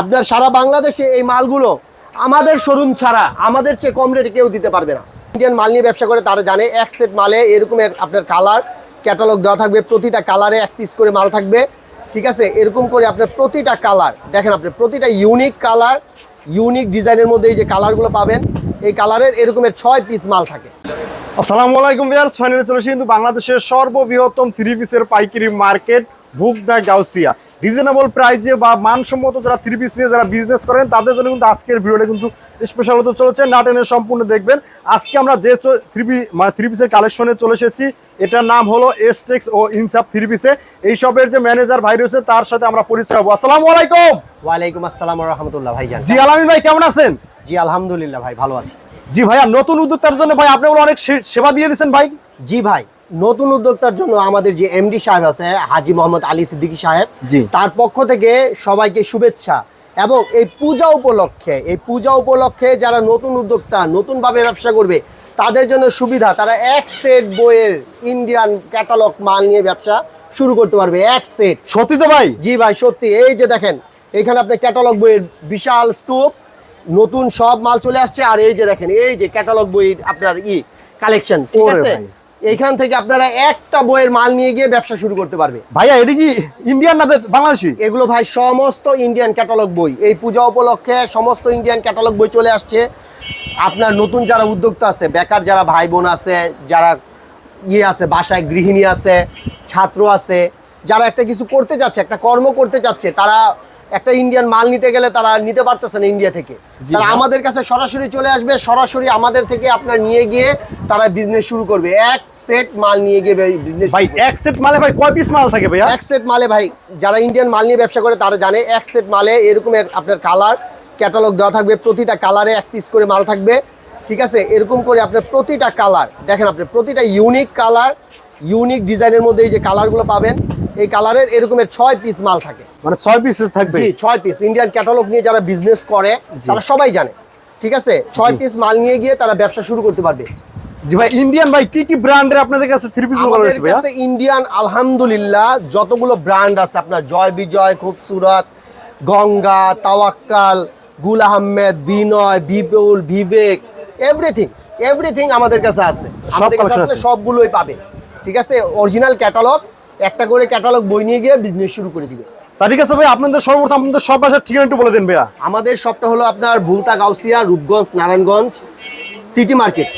আপনার সারা বাংলাদেশে এই মালগুলো আমাদের শোরুম ছাড়া, আমাদের চেয়ে কম রেটে কেউ দিতে পারবে না। ইন্ডিয়ান মাল নিয়ে ব্যবসা করে তারা জানে এক সেট মালে এরকমের আপনার কালার ক্যাটালগ দেওয়া থাকবে, প্রতিটা কালারে এক পিস করে মাল থাকবে, ঠিক আছে? এরকম করে আপনার প্রতিটা কালার দেখেন আপনি, প্রতিটা ইউনিক কালার ইউনিক ডিজাইনের মধ্যে এই যে কালারগুলো পাবেন, এই কালারের এরকমের ছয় পিস মাল থাকে। আসসালামু আলাইকুম ভিউয়ার্স ফাইনালি চলে কিন্তু বাংলাদেশের সর্ববৃহত্তম থ্রি পিসের পাইকারি মার্কেট বুক দা গাউসিয়া। রিজনেবল প্রাইজে বা মানসম্মত যারা থ্রি পিস নিয়ে যারা বিজনেস করেন তাদের জন্য কিন্তু আজকের ভিডিওটা কিন্তু স্পেশাল হতে চলেছে। না টেনে সম্পূর্ণ দেখবেন। আজকে আমরা যে থ্রি পিস মানে থ্রি পিসের কালেকশনে চলে এসেছি। এটার নাম হলো এসটেক্স ও ইনসাফ থ্রি পিসে এই সবের যে ম্যানেজার ভাই রয়েছে তার সাথে আমরা পরিচয় হব। আসসালামু আলাইকুম। ওয়ালাইকুম আসসালাম রহমতুল্লাহ। ভাইজান জি আলামিন ভাই কেমন আছেন? জি আলহামদুলিল্লাহ ভাই ভালো আছি। জি ভাইয়া নতুন উদ্যোক্তার জন্য ভাই আপনি অনেক সেবা দিয়ে দিচ্ছেন ভাই? জি ভাই। নতুন উদ্যোক্তার জন্য আমাদের যে এমডি সাহেব আছে হাজি মোহাম্মদ আলী সিদ্দিকী সাহেব তার পক্ষ থেকে সবাইকে শুভেচ্ছা। এবং এই পূজা উপলক্ষে এই পূজা উপলক্ষে যারা নতুন উদ্যোক্তা নতুনভাবে ব্যবসা করবে তাদের জন্য সুবিধা তারা এক সেট বইয়ের ইন্ডিয়ান ক্যাটালগ মাল নিয়ে ব্যবসা শুরু করতে পারবে এক সেট। সত্যি তো ভাই? জি ভাই সত্যি। এই যে দেখেন এখানে আপনি ক্যাটালগ বইয়ের বিশাল স্তূপ নতুন সব মাল চলে আসছে আর এই যে দেখেন এই যে ক্যাটালগ বইয়ের আপনার ই কালেকশন ঠিক আছে। এইখান থেকে আপনারা একটা বইয়ের মাল নিয়ে গিয়ে ব্যবসা শুরু করতে পারবে। ভাইয়া এটা কি ইন্ডিয়ান না বাংলাদেশি? এগুলো ভাই সমস্ত ইন্ডিয়ান ক্যাটালগ বই। এই পূজা উপলক্ষে সমস্ত ইন্ডিয়ান ক্যাটালগ বই চলে আসছে। আপনার নতুন যারা উদ্যোক্তা আছে বেকার যারা ভাই বোন আছে যারা ইয়ে আছে বাসায় গৃহিণী আছে ছাত্র আছে যারা একটা কিছু করতে যাচ্ছে একটা কর্ম করতে যাচ্ছে তারা একটা ইন্ডিয়ান মাল নিতে গেলে তারা নিতে পারতেছে না ইন্ডিয়া থেকে। তারা আমাদের কাছে সরাসরি চলে আসবে সরাসরি আমাদের থেকে আপনার নিয়ে গিয়ে তারা বিজনেস শুরু করবে। এক সেট মাল নিয়ে গিয়ে বিজনেস ভাই এক সেট মালে ভাই কয় পিস মাল থাকে ভাইয়া? এক সেট মালে ভাই যারা ইন্ডিয়ান মাল নিয়ে ব্যবসা করে তারা জানে এক সেট মালে এরকমের আপনার কালার ক্যাটালগ দেওয়া থাকবে প্রতিটা কালারে এক পিস করে মাল থাকবে। ঠিক আছে? এরকম করে আপনার প্রতিটা কালার দেখেন আপনি প্রতিটা ইউনিক কালার ইউনিক ডিজাইনের মধ্যে এই যে কালারগুলো পাবেন এই কালারের এরকমের ছয় পিস মাল থাকে। মানে ছয় পিস থাকবে? জি ছয় পিস ইন্ডিয়ান ক্যাটালগ নিয়ে যারা বিজনেস করে তারা সবাই জানে। ঠিক আছে? ছয় পিস মাল নিয়ে গিয়ে তারা ব্যবসা শুরু করতে পারবে। জি ভাই ইন্ডিয়ান ভাই কি কি ব্র্যান্ডের আপনাদের কাছে থ্রি পিসগুলো আমাদের রয়েছে ভাইয়া? কাছে ইন্ডিয়ান আলহামদুলিল্লাহ যতগুলো ব্র্যান্ড আছে আপনার জয় বিজয় খুবসুরত গঙ্গা তাওয়াক্কাল গুল আহমেদ বিনয় বিপুল বিবেক এভরিথিং এভরিথিং আমাদের কাছে আছে। আমাদের কাছে আছে। সবগুলোই পাবে। ঠিক আছে? অরিজিনাল ক্যাটালগ একটা করে ক্যাটালগ বই নিয়ে গিয়ে বিজনেস শুরু করে দিবে। তা ঠিক আছে ভাই আপনাদের সর্বপ্রথম আপনাদের সব বাসার ঠিকানা একটু বলে দেন ভাইয়া। আমাদের শপটা হলো আপনার ভুলতা গাউসিয়া রূপগঞ্জ নারায়ণগঞ্জ সিটি মার্কেট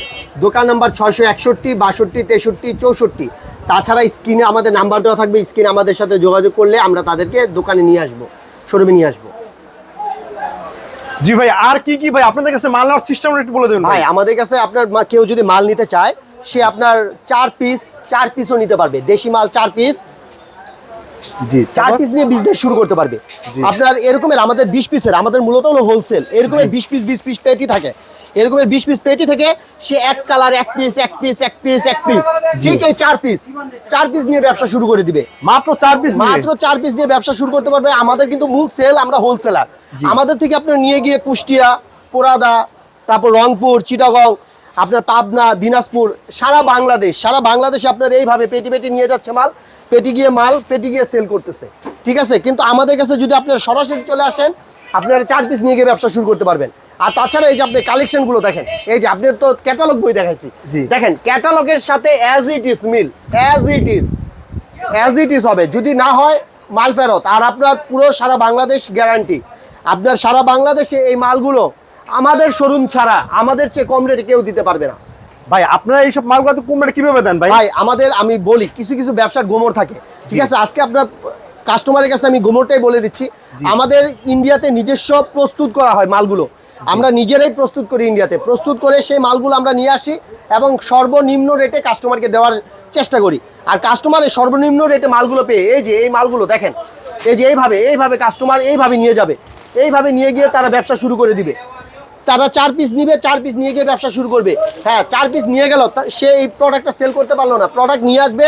দোকান নাম্বার ছয়শো একষট্টি বাষট্টি তেষট্টি চৌষট্টি। তাছাড়া স্ক্রিনে আমাদের নাম্বার দেওয়া থাকবে স্ক্রিনে আমাদের সাথে যোগাযোগ করলে আমরা তাদেরকে দোকানে নিয়ে আসব শোরুমে নিয়ে আসব। জি ভাই আর কি কি ভাই? আপনাদের কাছে মাল নেওয়ার সিস্টেম একটু বলে দেন ভাই আমাদের কাছে আপনার কেউ যদি মাল নিতে চায় সে আপনার চার পিস চার পিসও নিতে পারবে। দেশি মাল চার পিস জি চার পিস নিয়ে বিজনেস শুরু করতে পারবে। আপনার এরকমের আমাদের বিশ পিসের আমাদের মূলত হলো হোলসেল এরকমের বিশ পিস বিশ পিস পেটি থাকে। এরকমের বিশ পিস পেটি থেকে সে এক কালার এক পিস এক পিস এক পিস এক পিস চার পিস চার পিস নিয়ে ব্যবসা শুরু করে দিবে। মাত্র চার পিস মাত্র চার পিস নিয়ে ব্যবসা শুরু করতে পারবে। আমাদের কিন্তু মূল সেল আমরা হোলসেলার আমাদের থেকে আপনার নিয়ে গিয়ে কুষ্টিয়া পোরাদা তারপর রংপুর চিটাগং আপনার পাবনা দিনাজপুর সারা বাংলাদেশ সারা বাংলাদেশে আপনার এইভাবে পেটি পেটি নিয়ে যাচ্ছে মাল পেটি গিয়ে মাল পেটি গিয়ে সেল করতেছে। ঠিক আছে? কিন্তু আমাদের কাছে যদি আপনার সরাসরি চলে আসেন আপনারা চার পিস নিয়ে গিয়ে ব্যবসা শুরু করতে পারবেন। আর তাছাড়া এই যে আপনি কালেকশনগুলো দেখেন এই যে আপনি তো ক্যাটালগ বই দেখাইছি। জি। দেখেন ক্যাটালগের সাথে as it is mill as it is as it is হবে। যদি না হয় মাল ফেরত। আর আপনার পুরো সারা বাংলাদেশ গ্যারান্টি আপনার সারা বাংলাদেশে এই মালগুলো আমাদের শোরুম ছাড়া আমাদের চেয়ে কম রেটে কেউ দিতে পারবে না। ভাই আপনারা এইসব মালগুলো তো কম রেটে কীভাবে দেন ভাই? ভাই আমাদের আমি বলি কিছু কিছু ব্যবসার গোমর থাকে। ঠিক আছে? আজকে আপনার কাস্টমারের কাছে আমি গোমরটাই বলে দিচ্ছি। আমাদের ইন্ডিয়াতে নিজস্ব প্রস্তুত করা হয় মালগুলো। আমরা নিজেরাই প্রস্তুত করি ইন্ডিয়াতে প্রস্তুত করে সেই মালগুলো আমরা নিয়ে আসি এবং সর্বনিম্ন রেটে কাস্টমারকে দেওয়ার চেষ্টা করি। আর কাস্টমারের সর্বনিম্ন রেটে মালগুলো পেয়ে এই যে এই মালগুলো দেখেন এই যে এইভাবে এইভাবে কাস্টমার এইভাবে নিয়ে যাবে। এইভাবে নিয়ে গিয়ে তারা ব্যবসা শুরু করে দিবে। তারা চার পিস নিবে, চার পিস নিয়ে গিয়ে ব্যবসা শুরু করবে। হ্যাঁ চার পিস নিয়ে গেল সে এই প্রোডাক্টটা সেল করতে পারল না। প্রোডাক্ট নিয়ে আসবে,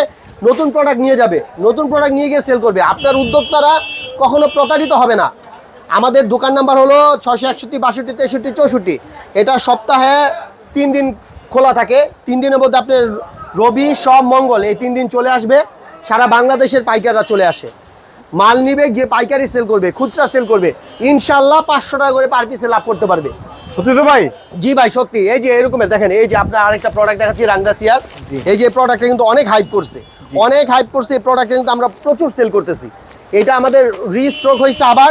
নতুন প্রোডাক্ট নিয়ে যাবে। নতুন প্রোডাক্ট নিয়ে গিয়ে সেল করবে। আপনার উদ্যোক্তারা কখনো প্রতারিত হবে না। আমাদের দোকান নাম্বার হলো ছশো একষট্টি, বাষট্টি, তেষট্টি, চৌষট্টি। এটা সপ্তাহে তিন দিন খোলা থাকে। তিন দিনের মধ্যে আপনার রবি, সব মঙ্গল। এই তিন দিন চলে আসবে। সারা বাংলাদেশের পাইকাররা চলে আসে। মাল নিবে, গিয়ে পাইকারি সেল করবে, খুচরা সেল করবে। ইনশাল্লাহ পাঁচশো টাকা করে পার পিসে লাভ করতে পারবে। সত্যি তো ভাই? জি ভাই সত্যি। এই যে এরকমের দেখেন এই যে আপনার আরেকটা প্রোডাক্ট দেখাচ্ছি রাংদাসিয়ার। এই যে প্রোডাক্টটা কিন্তু অনেক হাইপ করছে। অনেক হাইপ করছে এই প্রোডাক্টটা কিন্তু আমরা প্রচুর সেল করতেছি। এটা আমাদের রিস্ট্রোক হয়েছে আবার।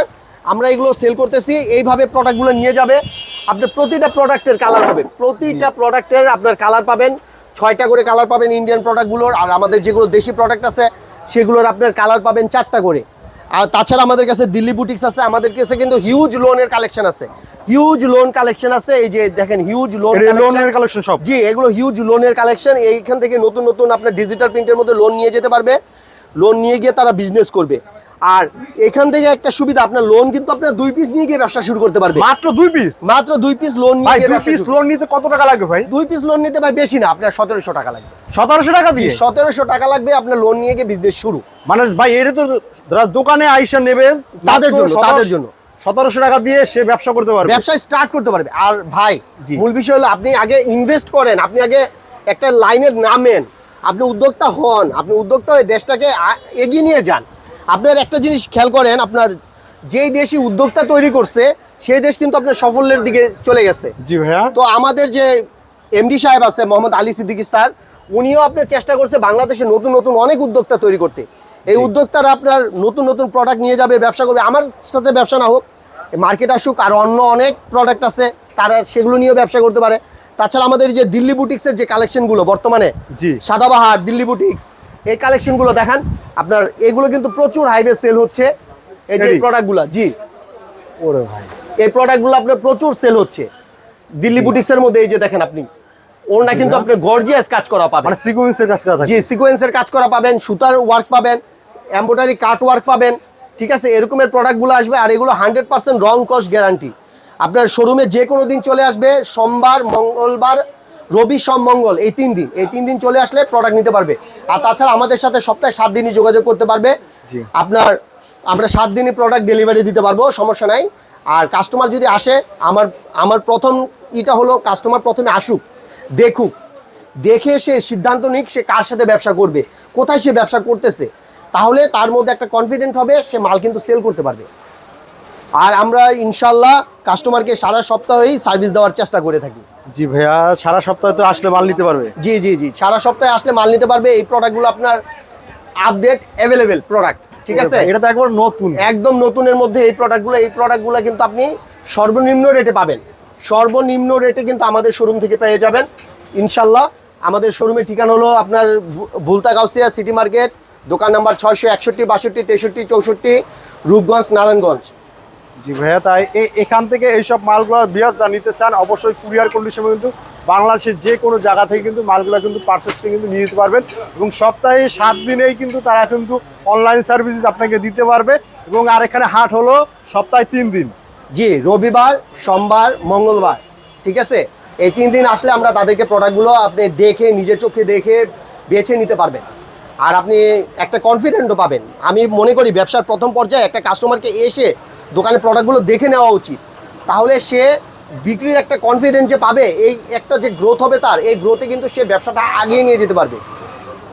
আমরা এগুলো সেল করতেছি এইভাবে প্রোডাক্টগুলো নিয়ে যাবে। আপনার প্রতিটা প্রোডাক্টের কালার পাবেন। প্রতিটা প্রোডাক্টের আপনার কালার পাবেন। ছয়টা করে কালার পাবেন ইন্ডিয়ান প্রোডাক্টগুলোর আর আমাদের যেগুলো দেশি প্রোডাক্ট আছে সেগুলোর আপনার কালার পাবেন চারটা করে। আর তাছাড়া আমাদের কাছে দিল্লি বুটিক্স আছে আমাদের কাছে কিন্তু হিউজ লোনের কালেকশন আছে। হিউজ লোন কালেকশন আছে এই যে দেখেন হিউজ লোন লোনের কালেকশন সব। জি এগুলো হিউজ লোনের কালেকশন এইখান থেকে নতুন নতুন আপনার ডিজিটাল প্রিন্টের মধ্যে লোন নিয়ে যেতে পারবে। লোন নিয়ে গিয়ে তারা বিজনেস করবে। আর এখান থেকে একটা সুবিধা আপনার লোন কিন্তু আপনার দুই পিস নিয়ে গিয়ে ব্যবসা শুরু করতে পারবে। মাত্র দুই পিস মাত্র দুই পিস লোন নিয়ে দুই পিস লোন নিতে কত টাকা লাগবে ভাই? দুই পিস লোন নিতে ভাই বেশি না আপনার সতেরোশো টাকা লাগবে। সতেরোশো টাকা দিয়ে? সতেরোশো টাকা লাগবে আপনার লোন নিয়ে গিয়ে বিজনেস শুরু। মানে ভাই এটা তো যারা দোকানে আইসা নেবে তাদের জন্য, তাদের জন্য। সতেরোশো টাকা দিয়ে সে ব্যবসা করতে পারবে। ব্যবসা স্টার্ট করতে পারবে। আর ভাই মূল বিষয় হলো আপনি আগে ইনভেস্ট করেন আপনি আগে একটা লাইনের নামেন। আপনি উদ্যোক্তা হন আপনি উদ্যোক্তা হয়ে দেশটাকে এগিয়ে নিয়ে যান। আপনার একটা জিনিস খেয়াল করেন আপনার যেই দেশই উদ্যোক্তা তৈরি করছে সেই দেশ কিন্তু আপনার সাফল্যের দিকে চলে গেছে। জি ভাইয়া। তো আমাদের যে এমডি সাহেব আছে মোহাম্মদ আলী সিদ্দিকী স্যার উনিও আপনার চেষ্টা করছে বাংলাদেশে নতুন নতুন অনেক উদ্যোক্তা তৈরি করতে। এই উদ্যোক্তারা আপনার নতুন নতুন প্রোডাক্ট নিয়ে যাবে ব্যবসা করবে। আমার সাথে ব্যবসা না হোক মার্কেট আসুক আর অন্য অনেক প্রোডাক্ট আছে তারা সেগুলো নিয়েও ব্যবসা করতে পারে। তাছাড়া আমাদের যে দিল্লি বুটিক্সের যে কালেকশনগুলো বর্তমানে জি। সাদাবাহার দিল্লি বুটিক্স এই কালেকশনগুলো দেখান। আপনার এগুলো কিন্তু প্রচুর হাইওয়ে সেল হচ্ছে। এই যে? প্রোডাক্টগুলো জি। ওরে ভাই। এই প্রোডাক্টগুলো আপনার প্রচুর সেল হচ্ছে। দিল্লি বুটিক্সের মধ্যে এই যে দেখেন আপনি। ওরটা কিন্তু আপনার গর্জিয়াস কাজ করা পাবেন। মানে সিকুয়েন্সের কাজ করা থাকে। জি সিকোয়েন্সের কাজ করা পাবেন সুতার ওয়ার্ক পাবেন এমব্রয়ডারি কাট ওয়ার্ক পাবেন ঠিক আছে? এরকমের প্রোডাক্টগুলো আসবে আর এগুলো হান্ড্রেড পার্সেন্ট রং কস্ট গ্যারান্টি আপনার শোরুমে যে কোনো দিন চলে আসবে সোমবার মঙ্গলবার রবি সোম মঙ্গল এই তিন দিন। এই তিন দিন চলে আসলে প্রোডাক্ট নিতে পারবে। আর তাছাড়া আমাদের সাথে সপ্তাহে সাত দিনই যোগাযোগ করতে পারবে। আপনার আমরা সাত দিনই প্রোডাক্ট ডেলিভারি দিতে পারব সমস্যা নাই। আর কাস্টমার যদি আসে আমার আমার প্রথম ইটা হলো কাস্টমার প্রথমে আসুক দেখুক। দেখে সে সিদ্ধান্ত নিক সে কার সাথে ব্যবসা করবে কোথায় সে ব্যবসা করতেছে। তাহলে তার মধ্যে একটা কনফিডেন্ট হবে সে মাল কিন্তু সেল করতে পারবে। আর আমরা ইনশাল্লাহ কাস্টমারকে সারা সপ্তাহেই সার্ভিস দেওয়ার চেষ্টা করে থাকি। জি ভাইয়া সারা সপ্তাহে তো আসলে মাল নিতে পারবে? জি জি জি সারা সপ্তাহে আসলে মাল নিতে পারবে। এই প্রোডাক্টগুলো আপনার আপডেট অ্যাভেলেবেল প্রোডাক্ট ঠিক আছে এটা তো একবার নতুন। একদম নতুনের মধ্যে এই প্রোডাক্টগুলো এই প্রোডাক্টগুলো কিন্তু আপনি সর্বনিম্ন রেটে পাবেন। সর্বনিম্ন রেটে কিন্তু আমাদের শোরুম থেকে পেয়ে যাবেন। ইনশাল্লাহ আমাদের শোরুমের ঠিকানা হলো আপনার ভু- ভুলতা গাউসিয়া সিটি মার্কেট দোকান নাম্বার ছয়শো একষট্টি বাষট্টি তেষট্টি চৌষট্টি রূপগঞ্জ নারায়ণগঞ্জ। জি ভাইয়া, তাই এখান থেকে এইসব মালগুলো বিয়ার যা নিতে চান, অবশ্যই কুরিয়ার কন্ডিশনে কিন্তু বাংলাদেশের যে কোনো জায়গা থেকে কিন্তু মালগুলো কিন্তু পারচেসটা কিন্তু নিয়ে যেতে পারবেন এবং সপ্তাহে সাত দিনেই কিন্তু তারা কিন্তু অনলাইন সার্ভিসেস আপনাকে দিতে পারবে এবং আর এখানে হাট হলো সপ্তাহে তিন দিন। জি, রবিবার, সোমবার, মঙ্গলবার, ঠিক আছে? এই তিন দিন আসলে আমরা তাদেরকে প্রোডাক্টগুলো আপনি দেখে, নিজের চোখে দেখে বেছে নিতে পারবেন। আর আপনি একটা কনফিডেন্টও পাবেন। আমি মনে করি ব্যবসার প্রথম পর্যায়ে একটা কাস্টমারকে এসে দোকানে প্রোডাক্টগুলো দেখে নেওয়া উচিত। তাহলে সে বিক্রির একটা কনফিডেন্স যে পাবে, এই একটা যে গ্রোথ হবে তার, এই গ্রোথে কিন্তু সে ব্যবসাটা আগিয়ে নিয়ে যেতে পারবে।